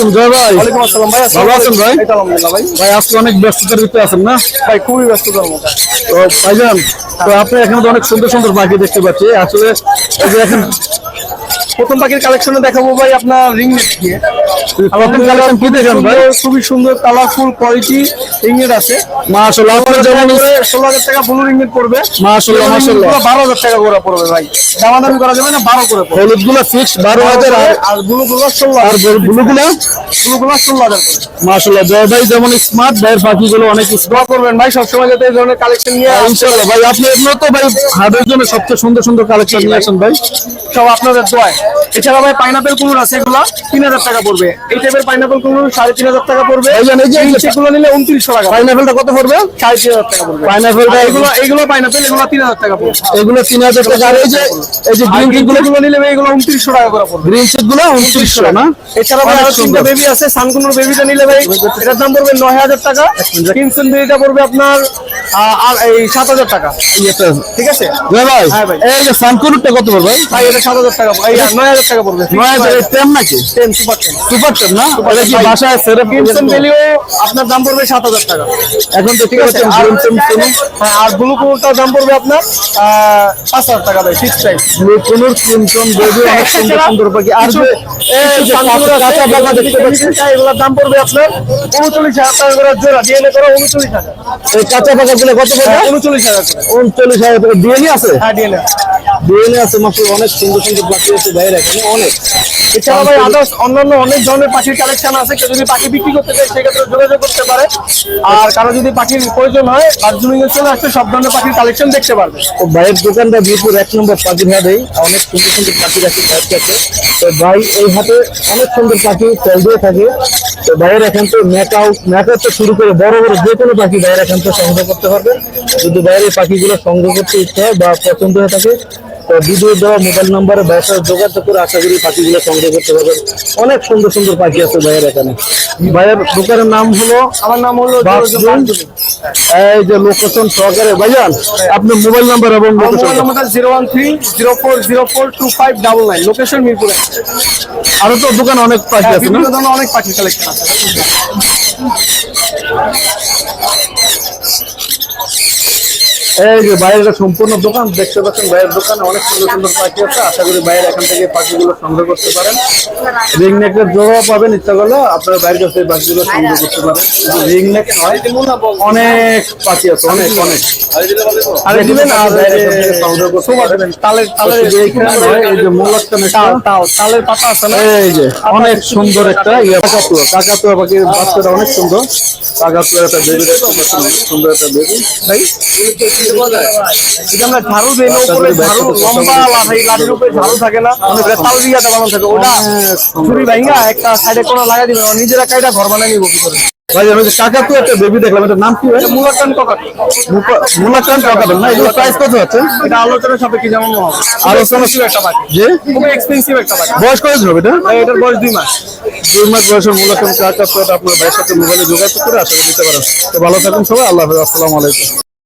আলাইকুম জয় ভাই। ওয়ালাইকুম আসসালাম ভাই ভালো আছেন ভাই? আলহামদুলিল্লাহ ভাই। ভাই আজকে অনেক ব্যস্ততার ভিতরে আছেন না? ভাই খুবই তো ভাইজান তো আপনি এখানে তো অনেক সুন্দর সুন্দর পাখি দেখতে পাচ্ছি। আসলে এই যে এখন প্রথম পাখির কালেকশনে দেখাবো ভাই আপনার রিং নেট দিয়ে। খুবই সুন্দর কালারফুল কোয়ালিটি রিং নেট আছে। মাশাআল্লাহ আপনার যেমন ষোলো হাজার টাকা ব্লু রিং নেট পড়বে। মাশাআল্লাহ মাশাআল্লাহ। বারো হাজার টাকা করে পড়বে ভাই। দামাদামি করা যাবে না বারো করে পড়বে। ফিক্স আর আর করে। মাশাআল্লাহ জয় ভাই যেমন স্মার্ট ভাইয়ের পাখিগুলো অনেক করবেন ভাই সবসময় যাতে এই ধরনের কালেকশন নিয়ে। ইনশাআল্লাহ ভাই আপনি এমনি তো ভাই হাটের জন্য সবচেয়ে সুন্দর সুন্দর কালেকশন নিয়ে আসেন ভাই। সব আপনাদের দোয়ায়। এছাড়া ভাই পাইনাপেল কুলুর আছে এগুলা তিন হাজার টাকা পড়বে। এই টাইপের পাইনাপেল কুলুর সাড়ে তিন হাজার টাকা পড়বে? সেগুলো নিলে উনত্রিশশো টাকা পাইনাপেলটা কত পড়বে? সাড়ে তিন হাজার টাকা পড়বে। পাইনাপেলটা এগুলো এগুলো পাইনাপেল এগুলো তিন হাজার টাকা পড়বে। এগুলো তিন হাজার টাকা। আর এই যে এই যে গ্রিন গ্রিনগুলো গুলো নিলে এগুলো উনত্রিশশো টাকা করে পড়বে। গ্রিন চিপগুলো উনত্রিশশো না? এছাড়া আরও তিনটা বেবি আছে সানকুনুর বেবিটা নিলে ভাই এটার দাম পড়বে নয় হাজার টাকা। বেবিটা পড়বে আপনার এই সাত হাজার টাকা। ঠিক আছে? ভাই ভাই। হ্যাঁ ভাই। এই যে সানকুরুটটা কত পড়বে? ভাই ভাই এটা সাত হাজার টাকা এই নয় হাজার টাকা পড়বে। নয় হাজার টেম নাকি? টেন সুপার টেন সুপার টেম না? এটা কি বাসায় সেরে কিনসন বেলিও আপনার দাম পড়বে সাত হাজার টাকা। এখন তো ঠিক আছে? টেম হ্যাঁ, আর ব্লু কোনটার দাম পড়বে আপনার পাঁচ হাজার টাকা ভাই ফিক্স প্রাইস ব্লু কোনুর ক্রিমটন বেবি অনেক সুন্দর সুন্দর পাখি আর এই যে কাঁচা কাঁচা পাকা দেখতে পাচ্ছি এগুলোর দাম পড়বে আপনার উনচল্লিশ হাজার টাকা করে জোড়া ডিএনএ করে উনচল্লিশ হাজার। এই কাঁচা পাকা কত পড়বে উনচল্লিশ হাজার করে উনচল্লিশ হাজার টাকা। ডিএনএ আছে? হ্যাঁ ডিএনএ ডিএনএ আছে। মাত্র অনেক সুন্দর সুন্দর পাখি আছে বাইরে এখানে অনেক। এছাড়া ভাই আদার্স অন্যান্য অনেক ধরনের পাখির কালেকশন আছে। কেউ যদি পাখি বিক্রি করতে চায় সেক্ষেত্রে যোগাযোগ করতে পারে। আর কারও যদি পাখির প্রয়োজন হয় দার্জিলিং এর চলে আসতে সব ধরনের পাখির কালেকশন দেখতে পারবে। তো ভাইয়ের দোকানটা মিরপুর এক নম্বর পাখির হাটেই। অনেক সুন্দর সুন্দর পাখি রাখি ভাইয়ের তো ভাই এই হাটে অনেক সুন্দর পাখি চল দিয়ে থাকে। তো ভাইয়ের এখান থেকে ম্যাকাও তো শুরু করে বড় বড় যে কোনো পাখি বাইরে এখান থেকে সংগ্রহ করতে পারবেন যদি এই পাখিগুলো সংগ্রহ করতে ইচ্ছা হয় বা পছন্দ হয়ে থাকে তো ভিডিও দেওয়া মোবাইল নাম্বারে ভাইয়ের সাথে যোগাযোগ করে আশা করি পাখিগুলো সংগ্রহ করতে পারবেন। অনেক সুন্দর সুন্দর পাখি আছে ভাইয়ের এখানে। ভাইয়ের দোকানের নাম হলো আমার নাম হলো এই যে লোকেশন সহকারে ভাইজান আপনার মোবাইল নাম্বার এবং mobile number zero one three zero four zero four two five double nine. Location মিরপুরে। আরও তো দোকান অনেক পাখি আছে না? অনেক পাখির কালেকশন আছে। এই যে বাইরের সম্পূর্ণ দোকান দেখতে পাচ্ছেন বাইরের দোকানে অনেক সুন্দর সুন্দর পাখি আছে। আশা করি বাইরে এখান থেকে পাখিগুলো সংগ্রহ করতে পারেন। রিং নেকের পাবেন ইচ্ছা করলে আপনারা বাইরের কাছে এই পাখিগুলো সংগ্রহ করতে পারেন। রিং নেক নয় অনেক পাখি আছে অনেক অনেক। অনেক সুন্দর একটা ইয়ে কাকাতুয়া। কাকাতুয়া পাখির বাচ্চাটা অনেক সুন্দর। কাকাতুয়া একটা বেবি সুন্দর একটা বেবি। ভাই আমরা ঝাড়ু দিই উপরে ঝাড়ু লম্বা লাঠি লাঠির উপরে ঝাড়ু থাকে না। অনেক তাল বিঘাতে বানানো থাকে ওটা ছুরি ভাইঙ্গা একটা সাইডে কোনো লাগাই দিবেন নিজেরা কাইটা ঘর বানাই নিব কি করে? ভাই আমি যে কাকাতুয়া একটা বেবি দেখলাম এটার নাম কি ভাই? মুলাকান ককাট মুলাকান কাকাতুয়া না? এগুলো প্রাইস কত আছে? এটা সাপেক্ষে যেমন হবে। আলোচনা এক্সপেন্সিভ একটা পাখি যে খুবই এক্সপেন্সিভ একটা পাখি বয়স কত হবে এটা? ভাই, এটার বয়স দুই মাস। দুই মাস বয়সের মুলাকান আপনার ভাইয়ের সাথে মোবাইলে যোগাযোগ করে আশা করি দিতে পারেন। তো ভালো থাকুন সবাই আল্লাহ হাফেজ আসসালামু আলাইকুম।